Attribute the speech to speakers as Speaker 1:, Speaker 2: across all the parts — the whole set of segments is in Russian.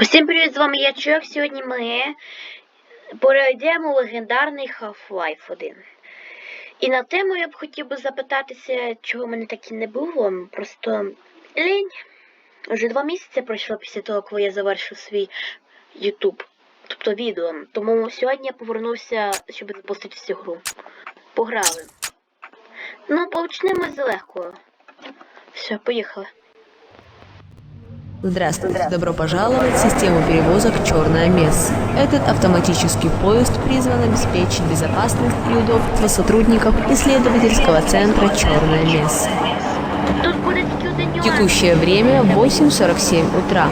Speaker 1: Усім привіт, з вами я Чок. Сьогодні ми перейдемо легендарний Half-Life 1. І на тему я б хотів би запитатися, чого в мене так і не було. Просто лінь. Вже два місяці пройшло після того, коли я завершив свій YouTube, тобто відео. Тому сьогодні я повернувся, щоб запустити цю гру. Пограли. Ну, почнемо з легкого. Все, поїхали.
Speaker 2: Здравствуйте, добро пожаловать в систему перевозок «Черная Месса». Этот автоматический поезд призван обеспечить безопасность и удобство сотрудников исследовательского центра «Черная Месса».
Speaker 1: Тут буде тільки один нюанс.
Speaker 2: Текущее время 8.47 утра.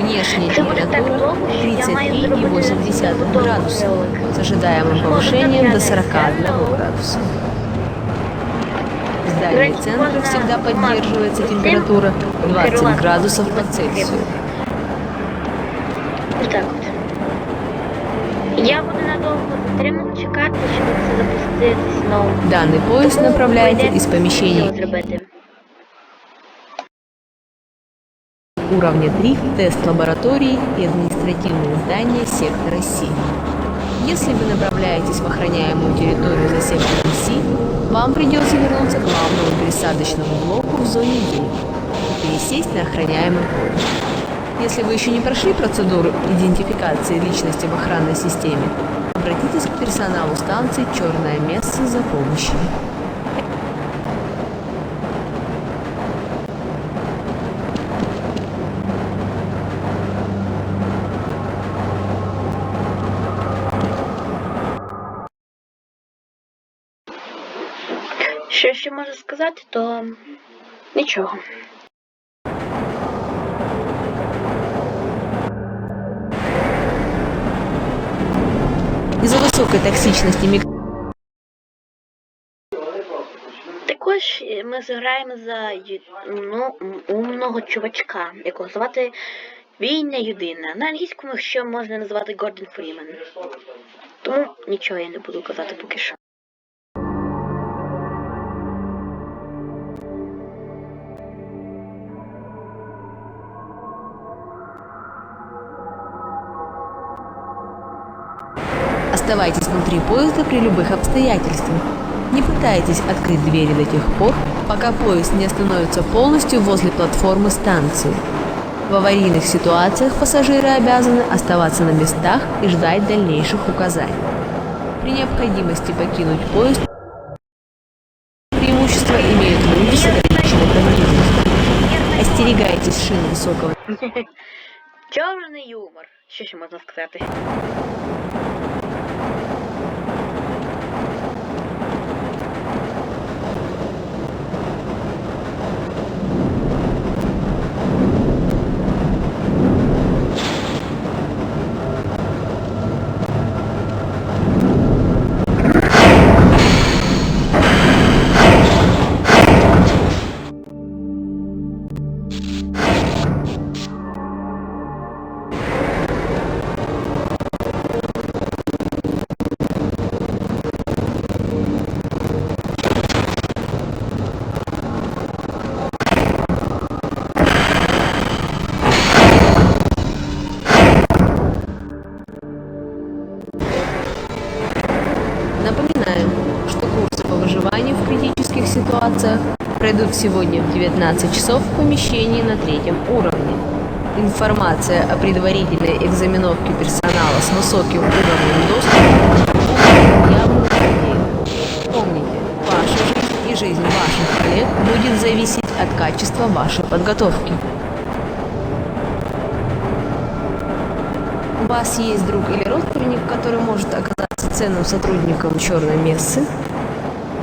Speaker 2: Внешняя температура
Speaker 1: довго, що я маю зробити
Speaker 2: 33,8
Speaker 1: довгий
Speaker 2: градуса с ожидаемым повышением до 41 градуса. В здании центра всегда поддерживается температура 20 градусов по Цельсию.
Speaker 1: Так от. Я буду надовго затримав чекати, щоб це запустити знову.
Speaker 2: Данный поезд направляется из
Speaker 1: Його
Speaker 2: помещения
Speaker 1: зробити.
Speaker 2: уровня 3 в тест-лаборатории и административные здания сектора Си. Если вы направляетесь в охраняемую территорию за сектором Си, вам придется вернуться к главному пересадочному блоку в зоне Е и пересесть на охраняемый поезд. Если вы еще не прошли процедуру идентификации личности в охранной системе, обратитесь к персоналу станции «Черное место» за помощью.
Speaker 1: Що ще можу сказати, то нічого.
Speaker 2: Из-за высокой токсичности микро
Speaker 1: Також ми зіграємо за ю- ну, умного чувачка, якого звати Війна Юдина. На англійському що можна назвати Гордон Фрімен. Тому нічого я не буду казати поки що.
Speaker 2: Оставайтесь внутри поезда при любых обстоятельствах. Не пытайтесь открыть двери до тех пор, пока поезд не остановится полностью возле платформы станции. В аварийных ситуациях пассажиры обязаны оставаться на местах и ждать дальнейших указаний. При необходимости покинуть поезд преимущество имеют люди с ограниченной подвижностью. Остерегайтесь шин высокого
Speaker 1: Чорний юмор. Що ще можна сказати?
Speaker 2: Пройдут сегодня в 19 часов в помещении на третьем уровне. Информация о предварительной экзаменовке персонала с высоким уровнем доступа явно доступна. Помните, ваша жизнь и жизнь ваших коллег будет зависеть от качества вашей подготовки. У вас есть друг или родственник, который может оказаться ценным сотрудником черной мессы?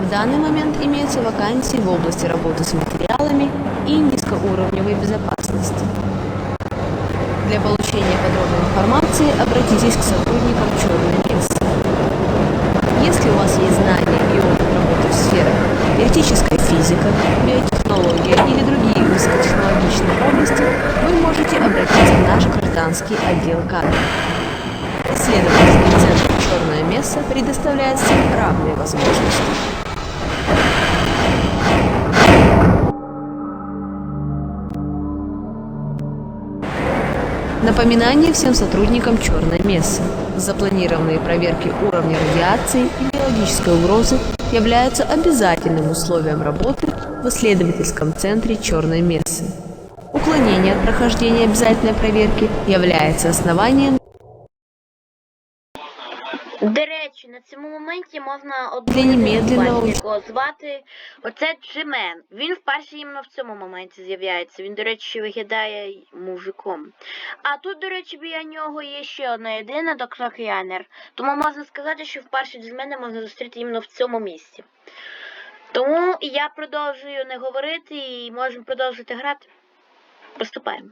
Speaker 2: В данный момент имеются вакансии в области работы с материалами и низкоуровневой безопасности. Для получения подробной информации обратитесь к сотрудникам черной мессы. Если у вас есть знания и опыт работы в сферах теоретическая физика, биотехнология или другие высокотехнологичные области, вы можете обратиться в наш гражданский отдел кадров. Исследовательский центр «Черное место» предоставляет всем равные возможности. Напоминание всем сотрудникам черной мессы. Запланированные проверки уровня радиации и биологической угрозы являются обязательным условием работы в исследовательском центре черной мессы. Уклонение от прохождения обязательной проверки является основанием
Speaker 1: речі, на цьому моменті можна якого звати. Оце Джимен. Він вперше іменно в цьому моменті з'являється. Він, до речі, виглядає мужиком. А тут, до речі, біля нього є ще одна єдина доктор Янер. Тому можна сказати, що вперше Джимена можна зустріти іменно в цьому місці. Тому я продовжую не говорити і можемо продовжити грати. Приступаємо.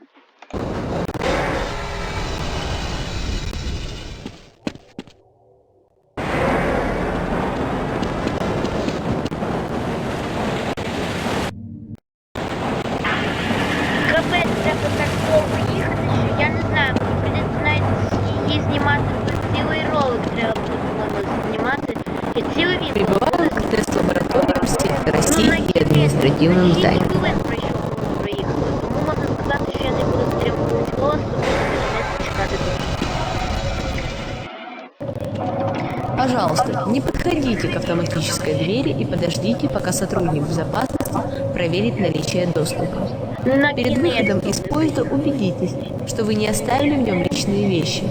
Speaker 1: Чекати тут.
Speaker 2: Пожалуйста, не подходите к автоматической двери и подождите, пока сотрудник безопасности проверит наличие доступа. Перед выходом из поезда убедитесь, что вы не оставили в нем личные вещи.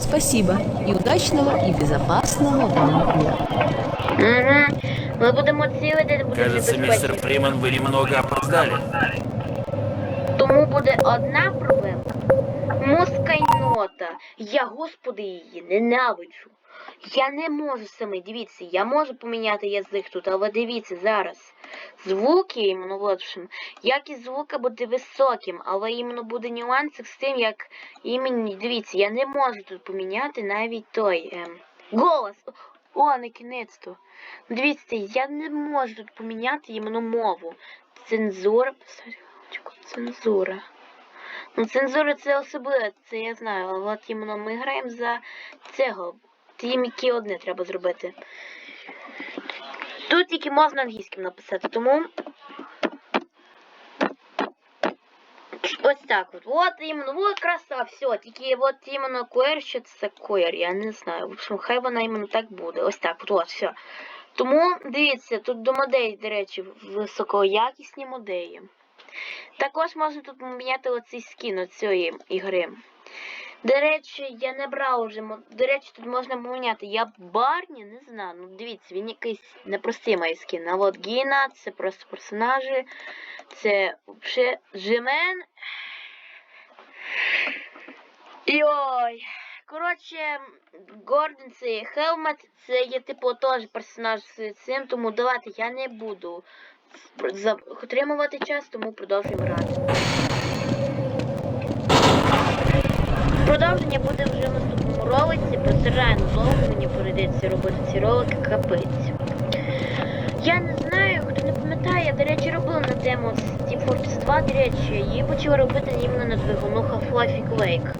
Speaker 2: Спасибо и удачного и безопасного вам дня.
Speaker 1: Ми будемо цілити, буде
Speaker 3: Кажется, мистер
Speaker 1: безпечно.
Speaker 3: Фриман, вы немного опоздали.
Speaker 1: Тому буде одна проблемка. Москайнота. Я, господи, її ненавиджу. Я не можу саме, дивіться, я можу поміняти язик тут, але дивіться зараз. Звуки іменно от. Якість звука буде високим, але іменно буде нюансик з тим, як іменно, дивіться, я не можу тут поміняти навіть той ем, голос. О, на кінець-то. Дивіться, я не можу тут поміняти іменно мову. Цензура. Цензура. Ну, цензура це особливо, це я знаю, але от іменно ми граємо за цього. Тим, які одне треба зробити. Тут тільки можна англійським написати, тому. Ось так от. От іменно, от краса, все. Тільки от іменно коер, що це коер, я не знаю. В общем, хай вона іменно так буде. Ось так, от, вот, все. Тому дивіться, тут до модей, до речі, високоякісні модеї. Також можна тут поміняти оцей скін цієї ігри. До речі, я не брав вже. До речі, тут можна поміняти. Я Барні, не знаю. Ну дивіться, він якийсь непростий має скін. А от Гіна, це просто персонажі. Це взагалі Джемен. І ой. Коротше, Гордон це Хелмет, це є типу теж персонаж з цим, тому давайте я не буду отримувати час, тому продовжуємо грати. Продовження буде вже в наступному ролиці. Реально довго мені прийдеться робити ці ролики капець. Я не знаю, хто не пам'ятає, я, до речі, робила на з Team Fortress 2, до речі, її почала робити іменно на двигуну Half-Life Quake.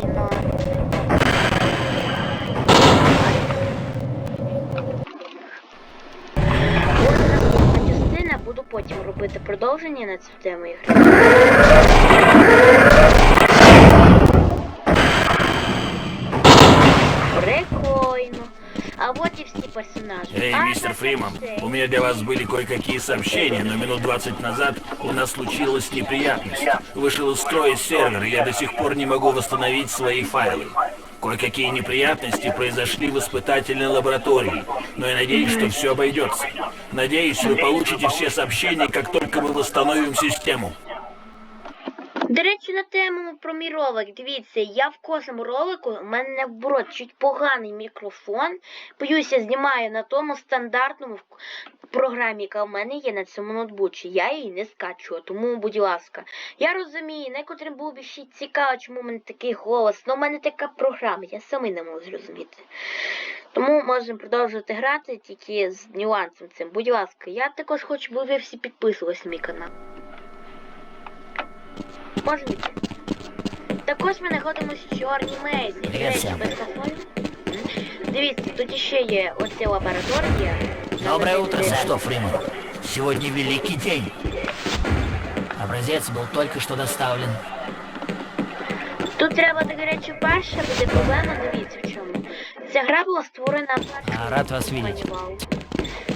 Speaker 1: Прикольно. Частина, буду потім робити продовження на цю тему ігри.
Speaker 3: Эй,
Speaker 1: А,
Speaker 3: мистер Фриман, у меня для вас были кое-какие сообщения, но минут 20 назад у нас случилась неприятность. Вышел из строя сервер, и я до сих пор не могу восстановить свои файлы. Кое-какие неприятности произошли в испытательной лаборатории, но я надеюсь, что все обойдется. Надеюсь, вы получите все сообщения, как только мы восстановим систему.
Speaker 1: До речі, на тему про мій ролик. Дивіться, я в кожному ролику, у мене наоборот чуть поганий мікрофон. Боюся, знімаю на тому стандартному програмі, яка в мене є на цьому ноутбуці. Я її не скачую, тому, будь ласка. Я розумію, некоторим було б ще цікаво, чому в мене такий голос, але в мене така програма, я самий не можу зрозуміти. Тому можемо продовжувати грати тільки з нюансом цим. Будь ласка, я також хочу, щоб ви всі підписувалися на мій канал. Може бути. Також ми знаходимося в чорній мезі. До
Speaker 4: Привіт
Speaker 1: речі,
Speaker 4: всім.
Speaker 1: без кафе. Дивіться, тут ще є оця лабораторія.
Speaker 4: Доброе утро,
Speaker 1: Де-
Speaker 4: сэр. Что, Фриман? Сегодня великий день. Образец был только что доставлен.
Speaker 1: Тут треба, до речі, перше буде проблема, дивіться в чому. Ця гра була створена першим
Speaker 4: А, рад вас видеть.
Speaker 1: манювал.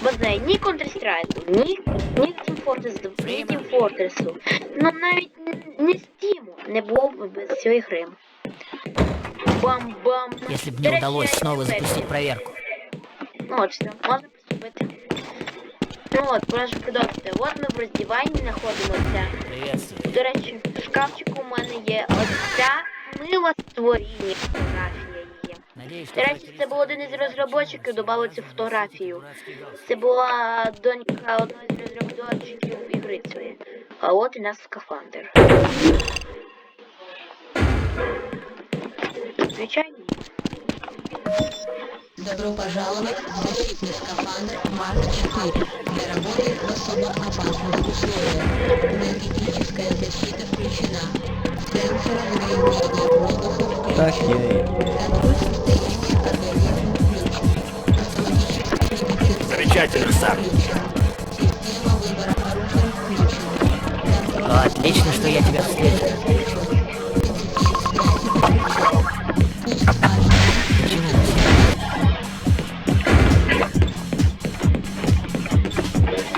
Speaker 1: Без неї ні Counter-Strike, ні, ні Team Fortress 2, ні Team Fortress. Ну навіть н- не Steam не було б без цієї гри. Бам-бам.
Speaker 4: Если бы
Speaker 1: До
Speaker 4: мне
Speaker 1: речі,
Speaker 4: удалось
Speaker 1: я
Speaker 4: снова запустить проверку.
Speaker 1: Ну от що, можна приступити. Ну от, прошу продовжити. От ми в роздіванні знаходимося.
Speaker 4: Приветствую.
Speaker 1: До речі, в шкафчику у мене є оця мила створіння фотографія її.
Speaker 4: Надеюсь,
Speaker 1: До речі, це був один із розробників, додав цю фотографію. Це була донька одного з розробників ігри цієї. А от і наш скафандр. Звичайно.
Speaker 2: Добро пожаловать в защитный скафандр МАЗ-4 для работы в особо опасных условиях. Энергетическая защита включена. Сенсоры выявления воздуха
Speaker 5: и...
Speaker 2: Контроль состояния организма включен.
Speaker 3: Замечательно, сэр.
Speaker 4: отлично, что я тебя встретил. Почему?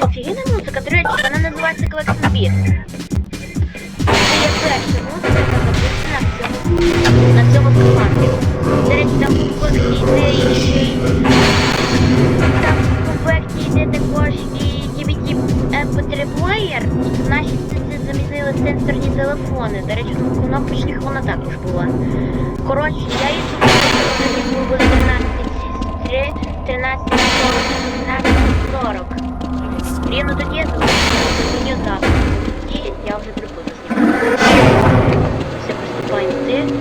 Speaker 1: Офігенна музика, до речі, вона називається Collection Beat. Це є перша музика, яка записана на цьому, на цьому скафандрі. До речі, там в комплекті йде ще й... Там в комплекті йде також і DVD MP3 плеєр, і в нашій це замінили сенсорні телефони. До речі, ну, кнопочних вона також була. Коротше, я їй думаю, що буде 13, 13, 40, 13, 40. Рівно тоді я мені так. Тоді я вже приходжу знімати. Все, приступаємо йти.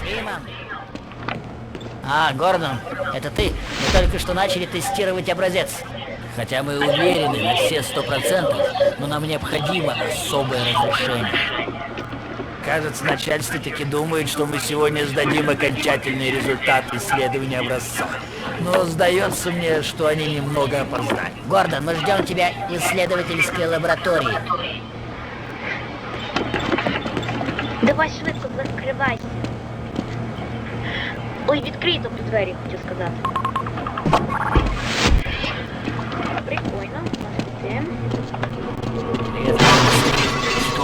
Speaker 4: Фриман. А, Гордон, это ты? Мы только что начали тестировать образец. Хотя мы уверены на все сто процентов, но нам необходимо особое разрешение.
Speaker 3: Кажется, начальство таки думает, что мы сегодня сдадим окончательный результат исследования образца. Но сдается мне, что они немного опоздали.
Speaker 4: Гордон, мы ждем тебя в исследовательской лаборатории.
Speaker 1: Давай швидко закривайся. Ой, відкрий тобто двері, хотів сказати.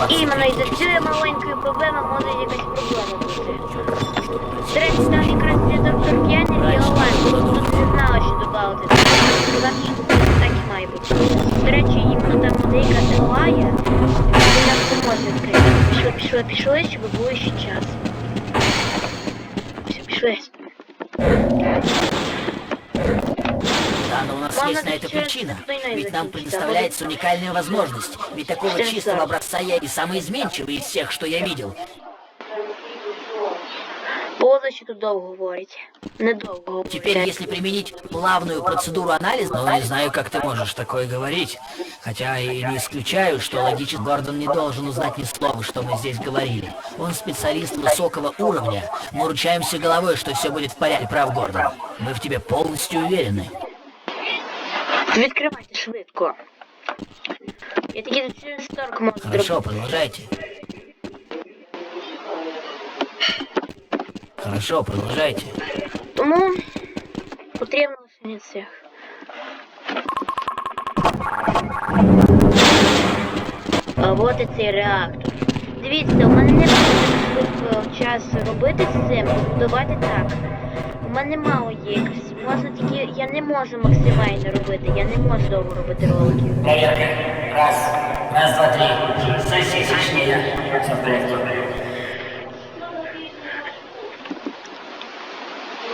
Speaker 1: Іменно із-за цієї маленької проблеми може якась проблема бути. До речі, там якраз є доктор Кеннер і Олен. Тут не знала, що додати. Сказати, що так і має бути. До речі, іменно там моделька Елая, і нам допоможе відкрити. Пішли, пішли, пішли, щоб було ще час. Все, пішли.
Speaker 4: Есть на это причина. Ведь нам предоставляется уникальная возможность. Ведь такого чистого образца я и самый изменчивый из всех, что я видел.
Speaker 1: Поза, що тут довго говорить. Недовго
Speaker 4: Теперь, если применить плавную процедуру анализа... Ну, не знаю, как ты можешь такое говорить. Хотя и не исключаю, что логически Гордон не должен узнать ни слова, что мы здесь говорили. Он специалист высокого уровня. Мы ручаемся головой, что все будет в порядке, прав, Гордон. Мы в тебе полностью уверены.
Speaker 1: Відкривайте швидко. Я тільки через 40 можу
Speaker 4: Хорошо,
Speaker 1: зробити.
Speaker 4: продолжайте. Хорошо, продолжайте.
Speaker 1: Тому потрібно лише цих. А от і цей реактор. Дивіться, у мене не буде швидко час робити з цим. Давайте так. У мене мало є якось. Можна тільки. Я не можу максимально робити. Я не можу довго робити роликів.
Speaker 4: Раз, раз, два, три. Сосисочные. Все в порядке.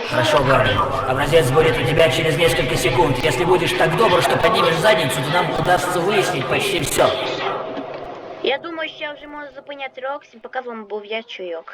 Speaker 4: Хорошо, Гордон. Образец будет у тебя через несколько секунд. Если будешь так добр, что поднимешь задницу, то нам удастся выяснить почти все.
Speaker 1: Я думаю, що я вже можу зупиняти ролик. Всім пока з вами був я Чуйок.